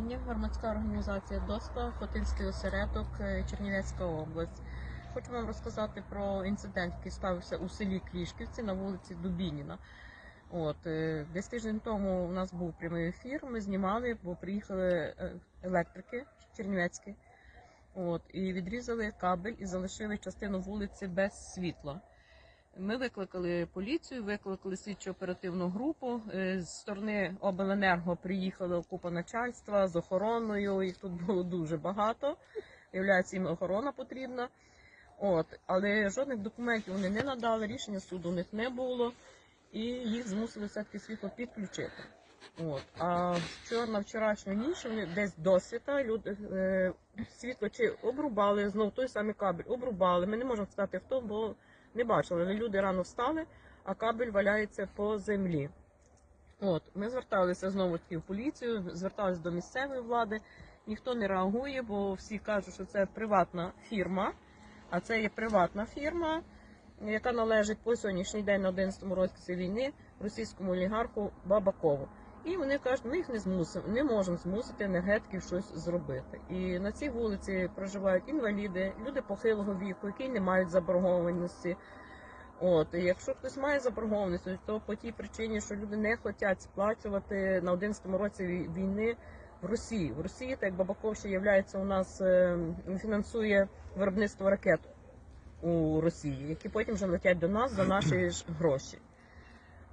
Громадська організація ДОСПА, Хотинський осередок, е, Чернівецька область. Хочу вам розказати про інцидент, який ставився у селі Клішківці на вулиці Дубініна. От е, десь тиждень тому у нас був прямий ефір. Ми знімали, бо приїхали е, електрики чернівецькі. От і відрізали кабель і залишили частину вулиці без світла. Ми викликали поліцію, викликали слідчо оперативну групу. Е, З сторони обленерго приїхала купа начальства з охороною. Їх тут було дуже багато. Являється їм охорона потрібна. От, але жодних документів вони не надали, рішення суду у них не було, і їх змусили все-таки світло підключити. От. А вчора на вчорашню ніч вони десь до люди е, світло чи обрубали знов той самий кабель, обрубали. Ми не можемо сказати хто, бо не бачили. Люди рано встали, а кабель валяється по землі. От, ми зверталися знову таки в поліцію, зверталися до місцевої влади. Ніхто не реагує, бо всі кажуть, що це приватна фірма. А це є приватна фірма, яка належить по сьогоднішній день на 11-му році війни російському олігарху Бабакову. І вони кажуть, ми їх не змусимо, не можемо змусити енергетиків щось зробити. І на цій вулиці проживають інваліди, люди похилого віку, які не мають заборгованості. От, і якщо хтось має заборгованість, то по тій причині, що люди не хочуть сплачувати на 11-му році війни в Росії. В Росії, так як Бабаков ще являється у нас е, фінансує виробництво ракет у Росії, які потім вже летять до нас за наші ж гроші.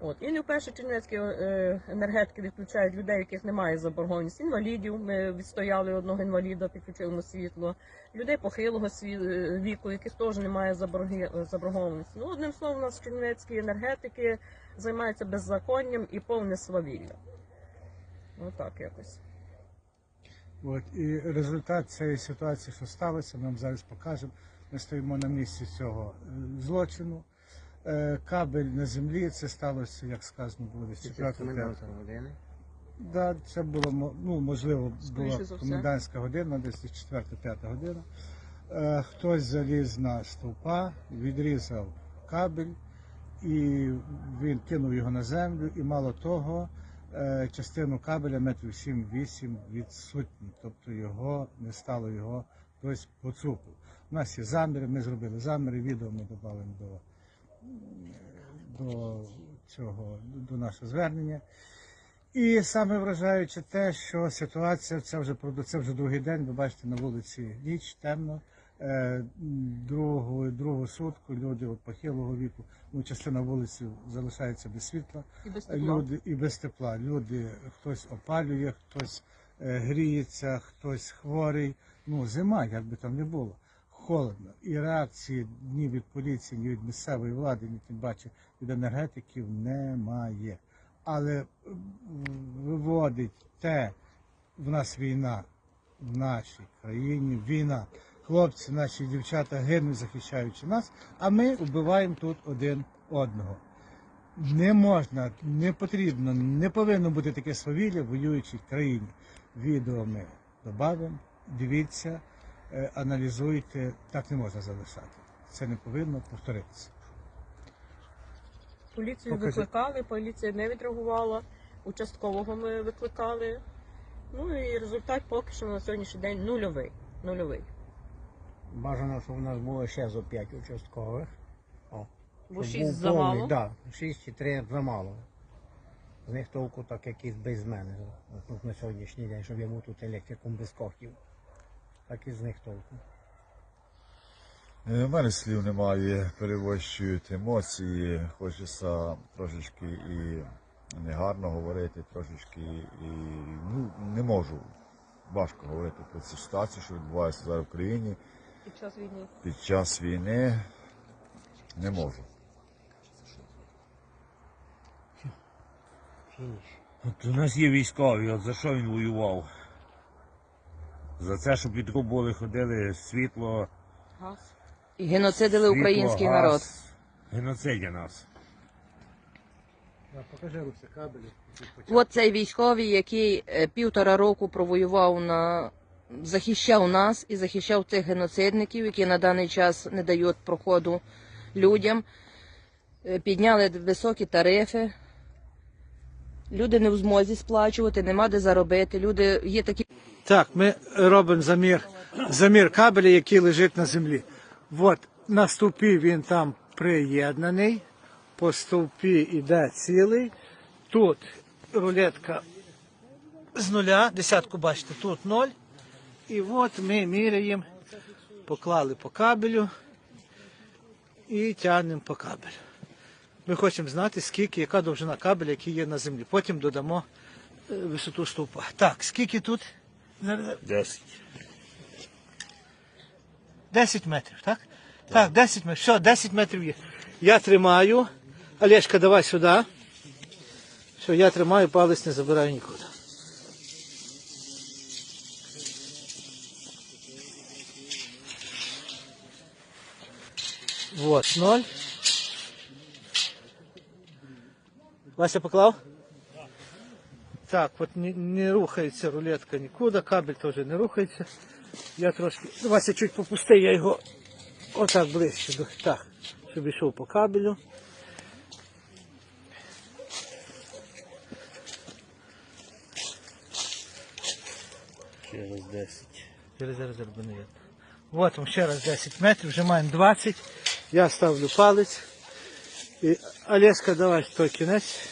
От і не вперше чернецькі е, енергетики відключають людей, яких немає заборгованості, інвалідів. Ми відстояли одного інваліда, підключили йому світло, людей похилого е, віку, яких теж немає заборгованості. Ну, одним словом, у нас чернецькі енергетики займаються беззаконням і повне свавілля. Отак якось. От, і результат цієї ситуації, що сталося, вам зараз покажемо. Ми стоїмо на місці цього е, злочину. Е, Кабель на землі, це сталося, як сказано, було десь 4 години. Да, це було ну, можливо, була комендантська година, десь 4-5 година. Е, Хтось заліз на стовпа, відрізав кабель, і він кинув його на землю, і мало того, е, частину кабеля метрів 7-8 відсутні, тобто його не стало, його хтось поцупив. У нас є заміри, ми зробили заміри, відео ми додамо до, до цього, до нашого звернення. І саме вражаюче те, що ситуація це вже це вже другий день. Ви бачите на вулиці ніч, темно. Е, Другу, другу сутку люди от похилого віку, ну частина вулиці залишається без світла. І без тепла. Люди і без тепла. Люди хтось опалює, хтось е, гріється, хтось хворий. Ну зима, як би там не було. Холодно. І реакції ні від поліції, ні від місцевої влади, ні тим паче від енергетиків немає. Але виводить те, в нас війна в нашій країні, війна. Хлопці, наші дівчата гинуть, захищаючи нас, а ми вбиваємо тут один одного. Не можна, не потрібно, не повинно бути таке свавілля в воюючій країні. Відео ми додамо, дивіться, е, аналізуйте. Так не можна залишати. Це не повинно повторитися. Поліцію Покажи. викликали, поліція не відреагувала. Участкового ми викликали. Ну і результат поки що на сьогоднішній день нульовий. Нульовий. Бажано, щоб у нас було ще зо 5 участкових. О, Бо щоб шість був замало. повний, Да, 6 чи 3 замало. З них толку так якийсь без мене. На сьогоднішній день, щоб йому тут електриком без коштів. Так і з них толку. Е, У мене слів немає, перевищують емоції, хочеться трошечки і негарно говорити, трошечки і ну, не можу. Важко говорити про цю ситуацію, що відбувається зараз в країні Під час війни. під час війни. Не можу. Фініш. От у нас є військові, от за що він воював? За це, щоб відрубували, ходили світло. Газ. І геноцидили світло, український газ, народ. Геноцидя нас. Да, покажи руці кабелі. От цей військовий, який е, півтора року провоював на захищав нас і захищав тих геноцидників, які на даний час не дають проходу людям. Е, Підняли високі тарифи. Люди не в змозі сплачувати, нема де заробити. Люди є такі. Так, ми робимо замір, замір кабеля, який лежить на землі. От на стовпі він там приєднаний, по стовпі йде цілий. Тут рулетка з нуля, десятку бачите, тут ноль. І от ми міряємо, поклали по кабелю і тягнемо по кабелю. Ми хочемо знати, скільки, яка довжина кабеля, який є на землі. Потім додамо е, висоту стовпа. Так, скільки тут? Зараз- 10. 10 метрів, так? Так, 10 метрів. Все, 10 метрів є. Я тримаю. Олешка, давай сюди. Все, я тримаю, палець не забираю нікуди. Вот, ноль. Вася поклав? Так, от не, не рухається рулетка нікуди, кабель теж не рухається. Я трошки. Вася чуть попусти, я його отак ближче до. Так, щоб йшов по кабелю. Через 10. Зараз, зараз. От вам ще раз 10 метрів, вже маємо 20. Я ставлю палець. І Олеська, давай той кінець.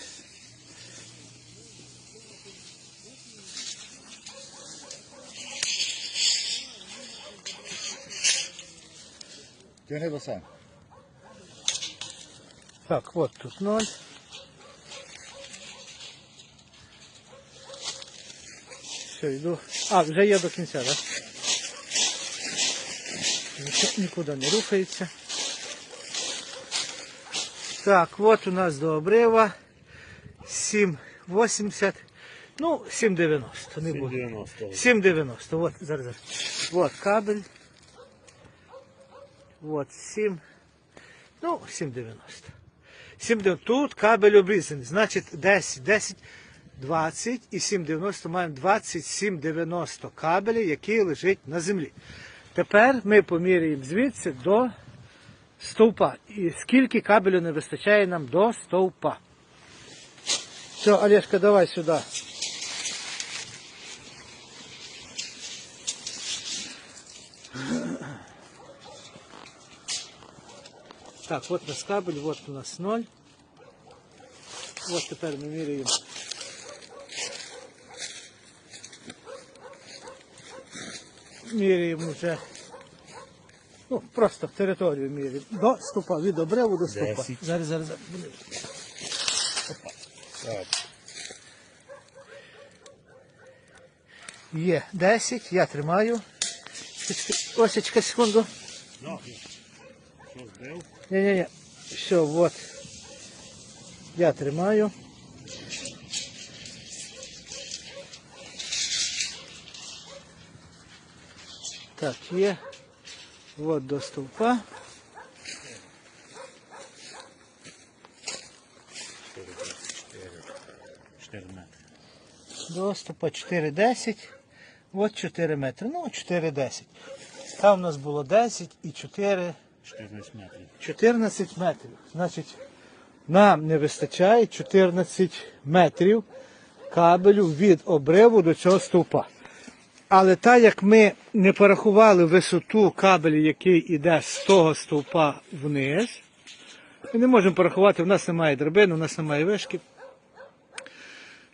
Тягни до сам. Так, от тут 0. Все, йду. А, вже є до кінця, так? Ніко- Нікуди не рухається. Так, от у нас до обрива 7,80. Ну, 7,90. Не буде. 90. 7,90. Вот, зараз, зараз. Вот кабель. Вот 7. Ну, 7,90. 7,90. Тут кабель обрізаний. Значить 10, 10, 20 і 7,90 маємо 27,90 кабеля, який лежить на землі. Тепер ми поміряємо звідси до стовпа. І скільки кабелю не вистачає нам до стовпа. Все, Олешка, давай сюди. Так, от у нас кабель, от у нас 0. От тепер ми міряємо. Міряємо вже. Ну, просто територію міряємо. До ступа, від обриву до ступа. Десять. Зараз, зараз, зараз. Так. Є 10, я тримаю. Ось, секунду. Ну, збив? Ні-ні-ні. Все, от. Я тримаю. Так, є. От до стовпа. 4 метри. До стовпа 4,10. От 4 метри. Ну, 4,10. Там у нас було 10 і 4. 14 метрів. 14 метрів. Значить, нам не вистачає 14 метрів кабелю від обриву до цього стовпа. Але так як ми не порахували висоту кабелю, який йде з того стовпа вниз, ми не можемо порахувати, у нас немає драбини, у нас немає вишки.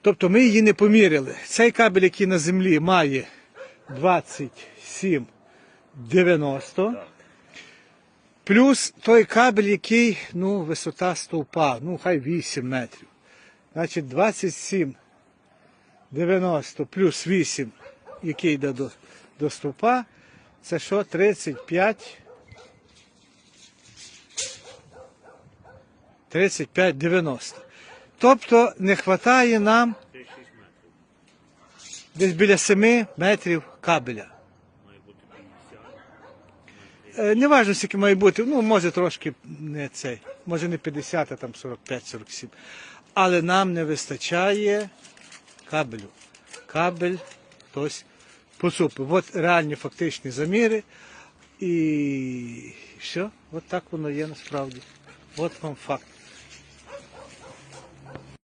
Тобто ми її не поміряли. Цей кабель, який на землі має 27,90. Плюс той кабель, який, ну, висота стовпа, ну, хай 8 метрів. Значить, 27, 90 плюс 8, який йде до, до стовпа, це що, 35, 35, 90. Тобто не вистачає нам десь біля 7 метрів кабеля. Е, Не важно, скільки має бути, ну, може трошки не цей, може не 50, а там 45-47. Але нам не вистачає кабелю. Кабель хтось поцупив. От реальні фактичні заміри. І все, от так воно є насправді. От вам факт.